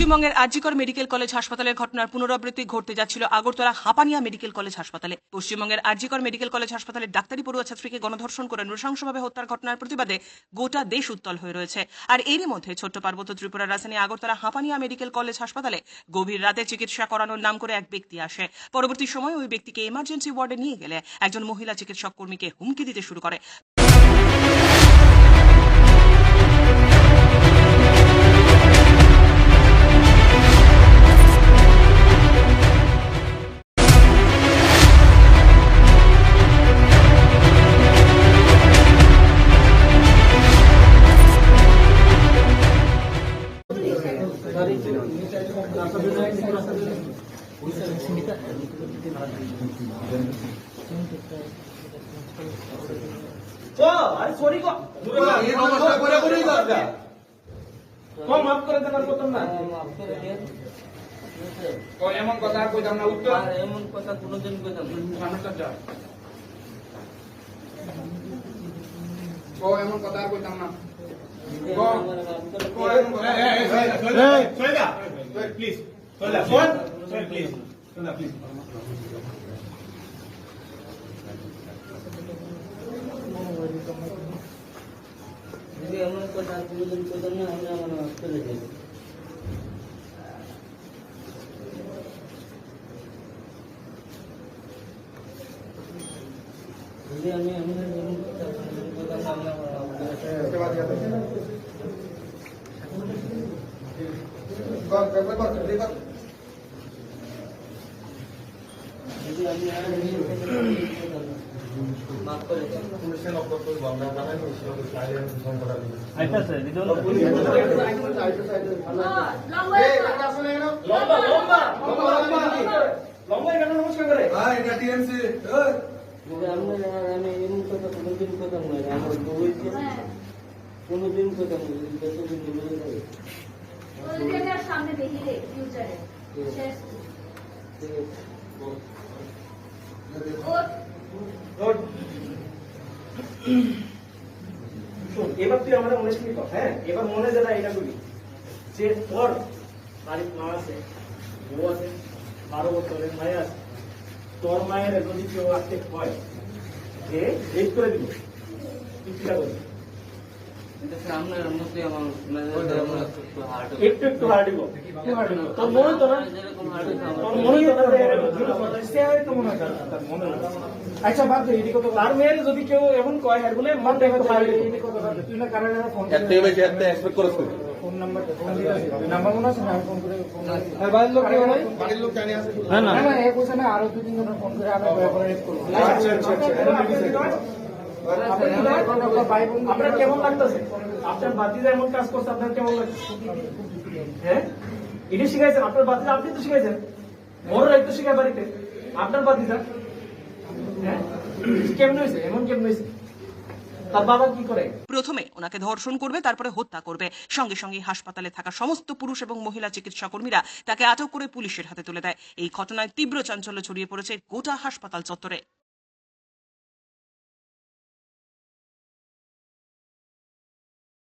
পশ্চিমবঙ্গের RG Kar medical college হাসপাতালের ঘটনার পুনরাবৃত্তি ঘটতে যাচ্ছিল আগরতলা হাপানিয়া মেডিকেল কলেজ হাসপাতালে। পশ্চিমবঙ্গের আরজিকর মেডিকেল কলেজ হাসপাতালের ডাক্তারি পড়ুয়া ছাত্রীকে গণধর্ষণ করে নৃশংসভাবে হত্যার ঘটনার প্রতিবাদে গোটা দেশ উত্তল হয়ে রয়েছে। আর এরই মধ্যে ছোট্ট পার্বত্য ত্রিপুরার রাজধানী আগরতলা হাপানিয়া মেডিকেল কলেজ হাসপাতালে গভীর রাতে চিকিৎসা করানোর নাম করে এক ব্যক্তি আসে। পরবর্তী সময় ওই ব্যক্তিকে ইমার্জেন্সি ওয়ার্ডে নিয়ে গেলে একজন মহিলা চিকিৎসক কর্মীকে হুমকি দিতে শুরু করে। কম মাফ করে দেন আর করতাম না। ও এমন কথা আর কইতাম না উত্তর। আর এমন কথা কোনোদিন কইতাম না। সামনেটা যা। ও এমন কথা আর কইতাম না। ও এমন কথা- এই, এই, এই, এই, প্লিজ সোজা ফোন প্লিজ সোজা প্লিজ যদি এমন কথা আর কোনোদিন কইতাম না আমি আমার মাফ করে দেব যদি আমি এমন এমন কথা কোনোদিন কইতাম না আমি আমার কোনোদিন কইতাম না মাফ করে দেব এই কাটা শুনে গেল লম্বা লম্বা লম্বা লম্বা। লম্বা কেন নমস্কার করে। হ্যাঁ এটা টিএমসি ওই যদি আমি আর আমি এমন কথা কোনোদিন কইতাম সামনে এবার তুই আমাদের মনে শুনি কর হ্যাঁ? এবার মনে যেটা এটা করি। যে তোর বাড়ির মা আছে, বউ আছে, বারো বছরের মায়ের আছে, তোর মায়ের যদি কেউ আসতে হয় যে রেপ করে দিব। তুই চিন্তা করবি আপনার মধ্যে আমার মেজাজটা আমার একটু একটু একটু হার্ডিব তোর মনে তো না? তোর মনে তো না মনে হয় মনে হয়। আচ্ছা বাদ দে এদিকে তো তার মেয়ের যদি কেউ এমন কয় হ্যাঁ বলে মন দেখো তুই না কারণে ফোন একটা বেশি একটা এক্সপেক্ট করছ ফোন নাম্বার ফোন দিতে নাম্বার মনে আছে? না ফোন করে ফোন আর বাড়ির লোক কেউ নাই বাড়ির লোক জানি আছে না না। না এ বলছে না আরও দুই তিন ফোন করে ব্যাপারে রেট করব আচ্ছা আচ্ছা। হ্যাঁ? হ্যাঁ? প্রথমে ওনাকে ধর্ষণ করবে, তারপরে হত্যা করবে। সঙ্গে সঙ্গে হাসপাতালে থাকা সমস্ত পুরুষ এবং মহিলা চিকিৎসা কর্মীরা তাকে আটক করে পুলিশের হাতে তুলে দেয়। এই ঘটনায় তীব্র চাঞ্চল্য ছড়িয়ে পড়েছে গোটা হাসপাতাল চত্বরে।